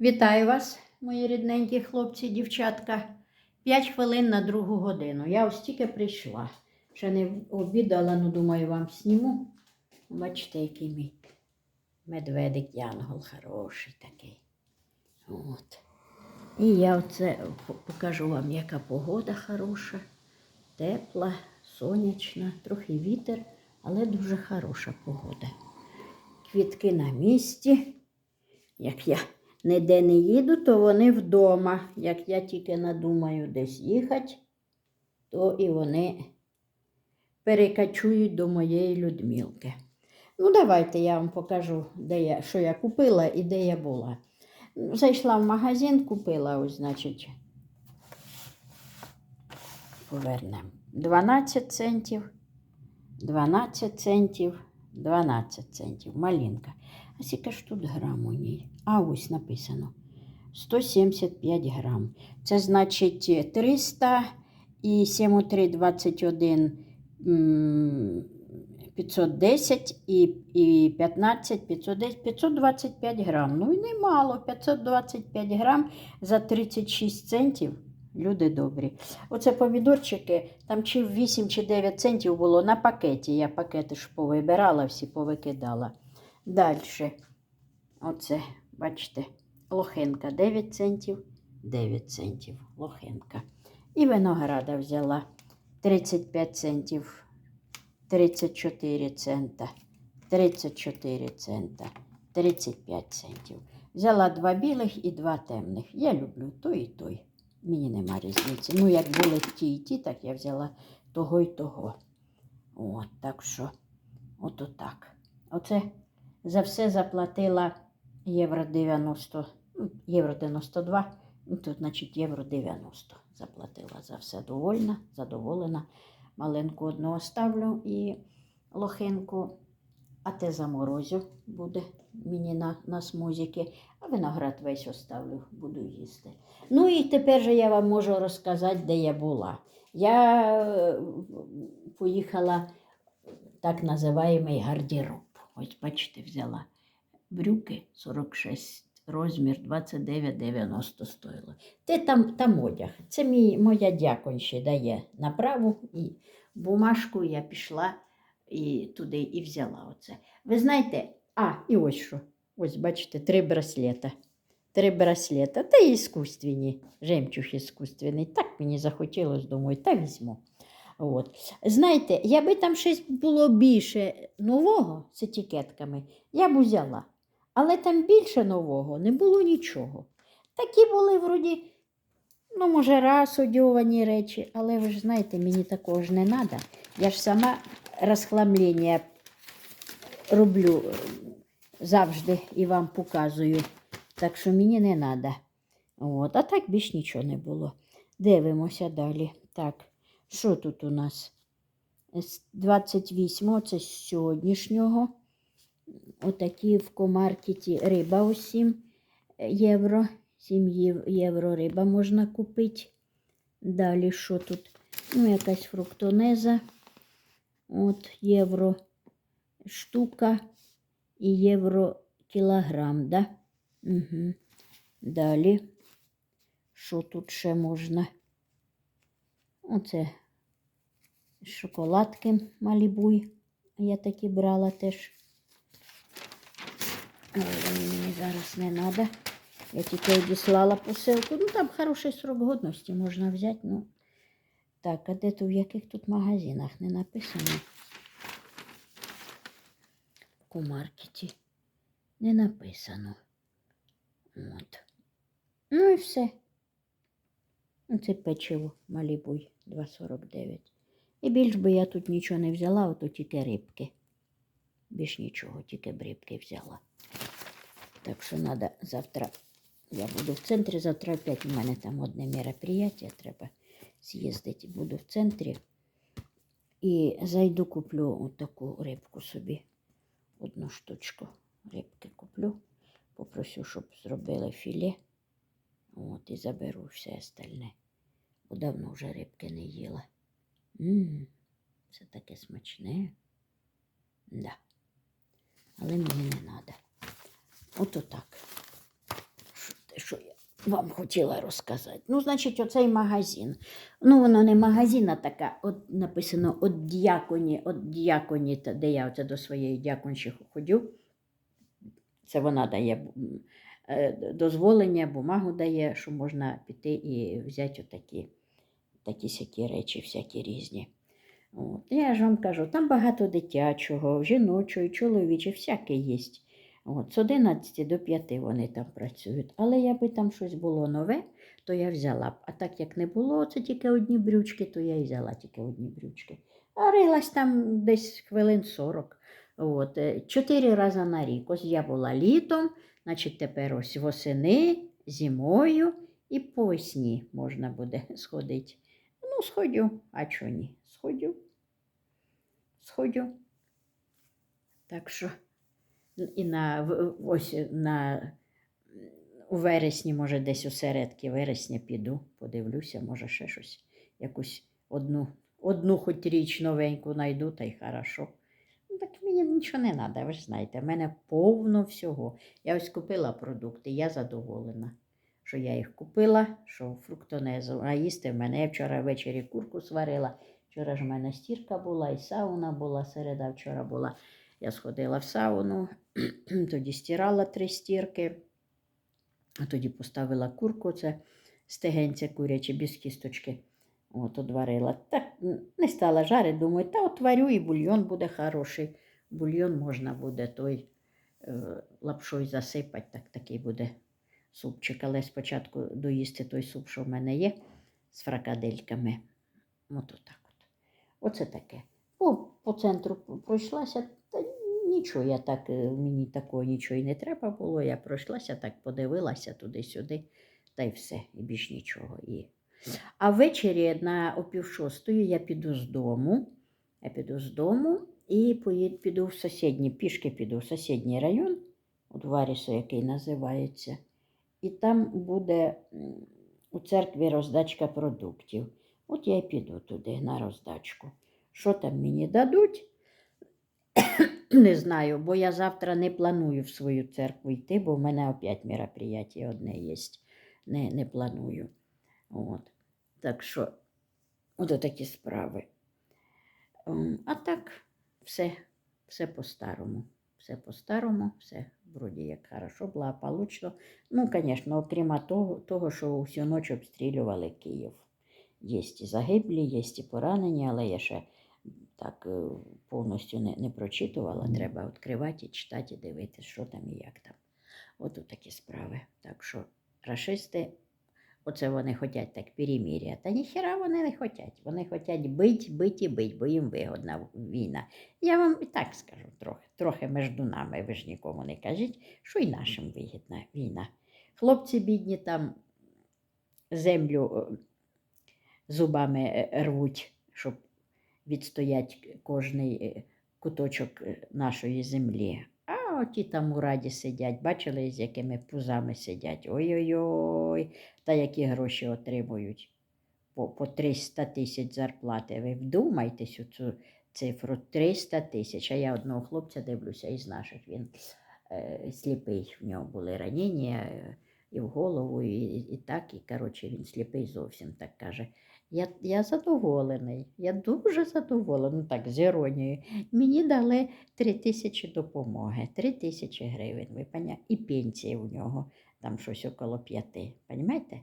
Вітаю вас, мої рідненькі хлопці, дівчатка. П'ять хвилин на другу годину. Я ось тільки прийшла. Ще не обідала, ну думаю, вам сніму. Бачите, який мій медведик Янгол хороший такий. От. І я оце покажу вам, яка погода хороша, тепла, сонячна, трохи вітер, але дуже хороша погода. Квітки на місці. Як я ніде не їду, то вони вдома. Як я тільки надумаю десь їхати, то і вони перекачують до моєї Людмілки. Ну, давайте я вам покажу, де я, що я купила і де я була. Зайшла в магазин, купила, ось, значить, повернемо. 12 центів, 12 центів, 12 центів. Малинка. А скільки ж тут грам у ній? А ось написано. 175 грам. Це значить 300 і 7,321 м, 510 і, і 15 510 525 грам. Ну і немало. 525 грам за 36 центів. Люди добрі. Оце помідорчики, там чи 8 чи 9 центів було на пакеті. Я пакети ж повибирала, всі повикидала. Далі. Оце, бачите, лохинка 9 центів, 9 центів лохинка. І винограда взяла 35 центів, 34 цента, 34 цента, 35 центів. Взяла два білих і два темних. Я люблю той і той. Мені нема різниці. Ну, як були ті і ті, так я взяла того і того. От, так що, ото так. Оце за все заплатила євро 90, ну, євро 92, ну, тут, значить, євро 90 заплатила за все довольна, задоволена. Маленьку одну оставлю і лохинку, а те заморозю буде мені на, на смузики, а виноград весь оставлю, буду їсти. Ну і тепер же я вам можу розказати, де я була. Я е, поїхала так називаємий гардероб. Ось бачите, взяла брюки 46, розмір 29,90 стоїло. Те там, там одяг. Це мій, моя дяконьша дає направу і бумажку я пішла і туди і взяла оце. Ви знаєте, а, і ось що. Ось бачите, три браслета. Три браслета. Та іскусственні, жемчуг іскусственний. Так мені захотілося, думаю, та візьму. От. Знаєте, якби там щось було більше нового з етикетками, я б взяла. Але там більше нового не було нічого. Такі були вроді, ну, може, раз одьовані речі, але ви ж знаєте, мені такого ж не треба. Я ж сама розхламлення роблю е, завжди і вам показую. Так що мені не треба. От. А так більш нічого не було. Дивимося далі. Так, що тут у нас? З 28 це з сьогоднішнього. Отакі в комаркеті риба ось 7 євро. 7 євро риба можна купити. Далі що тут? Ну, якась фруктонеза. От євро штука і євро кілограм, да? Угу. Далі. Що тут ще можна? Оце шоколадки Малібуй. Я такі брала теж. Але мені зараз не треба. Я тільки одіслала посилку. Ну там хороший срок годності можна взяти. Ну. Так, а де то в яких тут магазинах не написано? В комаркеті не написано. От. Ну і все. Оце печиво Малібуй 2,49. І більш би я тут нічого не взяла, ото тільки рибки. Більш нічого, тільки б рибки взяла. Так що треба завтра. Я буду в центрі, завтра опять у мене там одне мероприятие, треба з'їздити. Буду в центрі. І зайду, куплю отаку рибку собі. Одну штучку рибки куплю. Попросю, щоб зробили філе. От, і заберу все остальне. Бо давно вже рибки не їла. Ммм, це таке смачне. Да. Але мені не треба. Ото так. Що я вам хотіла розказати. Ну, значить, оцей магазин. Ну, воно не магазин, а така, от написано от діаконі, от діаконі, де я оце до своєї діаконші ходю. Це вона дає дозволення, бумагу дає, що можна піти і взяти отакі такі сякі речі, всякі різні. От. Я ж вам кажу, там багато дитячого, жіночого, чоловічого, всяке є. От, з 11 до 5 вони там працюють. Але якби там щось було нове, то я взяла б. А так як не було, це тільки одні брючки, то я і взяла тільки одні брючки. А рилась там десь хвилин 40. От, е, чотири рази на рік. Ось я була літом, значить тепер ось восени, зимою і по весні можна буде сходити. Ну, сходю, а чого ні? Сходю. Сходю. Так що і на ось на у вересні, може, десь у середки вересня піду, подивлюся, може, ще щось, якусь одну, одну хоч річ новеньку знайду, та й хорошо. Ну, так мені нічого не треба, ви ж знаєте, в мене повно всього. Я ось купила продукти, я задоволена, що я їх купила, що фруктонезу, а їсти в мене. Я вчора ввечері курку сварила. Вчора ж в мене стірка була, і сауна була, середа вчора була. Я сходила в сауну, тоді стирала три стірки, а тоді поставила курку, це стегенця курячі без кісточки. От, одварила. Так не стала жарити, думаю, та отварю і бульйон буде хороший. Бульйон можна буде той е, лапшою засипати, так такий буде супчик. Але спочатку доїсти той суп, що в мене є, з фракадельками. От отак от. Оце таке. По, по центру пройшлася, та нічого, я так, е, мені такого нічого і не треба було. Я пройшлася, так подивилася туди-сюди, та й все, і більш нічого. І... А ввечері на о пів шостої я піду з дому. Я піду з дому і піду в сусідній, пішки піду в сусідній район, от Варісу, який називається. І там буде у церкві роздачка продуктів. От я й піду туди на роздачку. Що там мені дадуть? Не знаю, бо я завтра не планую в свою церкву йти, бо в мене опять мероприятие одне є. Не, не планую. От. Так що, от такі справи. Ем, А так, все, все по-старому. Все по-старому, все вроді як хорошо, благополучно. Ну, звісно, окрім того, того, що всю ніч обстрілювали Київ. Є і загиблі, є і поранені, але я ще так е, повністю не, не прочитувала. Треба відкривати, і читати, і дивитися, що там і як там. От такі справи. Так що рашисти, оце вони хочуть так перемір'я. Та ніхіра вони не хочуть. Вони хочуть бить, бить і бить, бо їм вигодна війна. Я вам і так скажу трохи, трохи між нами, ви ж нікому не кажіть, що і нашим вигідна війна. Хлопці бідні там землю е, зубами е, рвуть, щоб відстоять кожний е, куточок нашої землі. Оті там у раді сидять, бачили, з якими пузами сидять. Ой-ой-ой, та які гроші отримують по, по 300 тисяч зарплати. Ви вдумайтесь у цю цифру 300 тисяч. А я одного хлопця дивлюся із наших. Він е, сліпий, в нього були ранення е, і в голову, і, і, так, і коротше, він сліпий зовсім так каже. Я, я задоволений, я дуже задоволений, ну так, з іронією. Мені дали 3 тисячі допомоги, 3 тисячі гривень, ви і пенсія у нього там щось около п'яти. Понімаєте?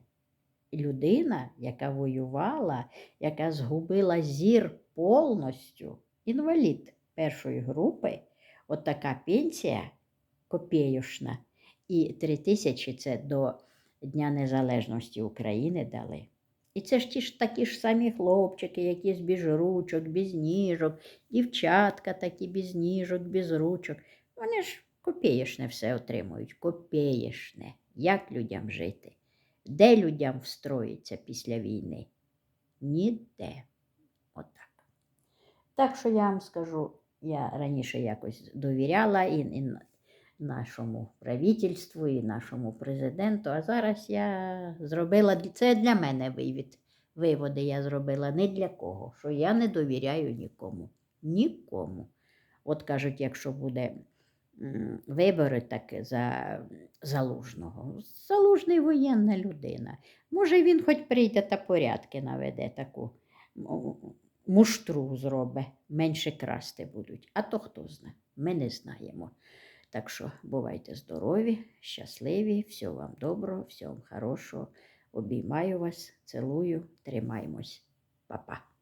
Людина, яка воювала, яка згубила зір повністю, інвалід першої групи, от така пенсія копіюшна. І 3 тисячі це до Дня Незалежності України дали. І це ж ті ж такі ж самі хлопчики, які без ручок, без ніжок, дівчатка такі без ніжок, без ручок. Вони ж копієшне все отримують. Копієшне. Як людям жити? Де людям встроїться після війни? Ніде. Отак. Так що я вам скажу, я раніше якось довіряла і, і нашому правительству, і нашому президенту, а зараз я зробила це для мене вивід. Виводи я зробила не для кого, що я не довіряю нікому. Нікому. От кажуть, якщо буде вибори так за залужного. Залужний воєнна людина. Може, він хоч прийде та порядки наведе таку муштру зробить, менше красти будуть. А то хто знає, ми не знаємо. Так що бувайте здорові, щасливі, всього вам доброго, всього вам хорошого. Обіймаю вас, цілую, тримаємось, Па-па.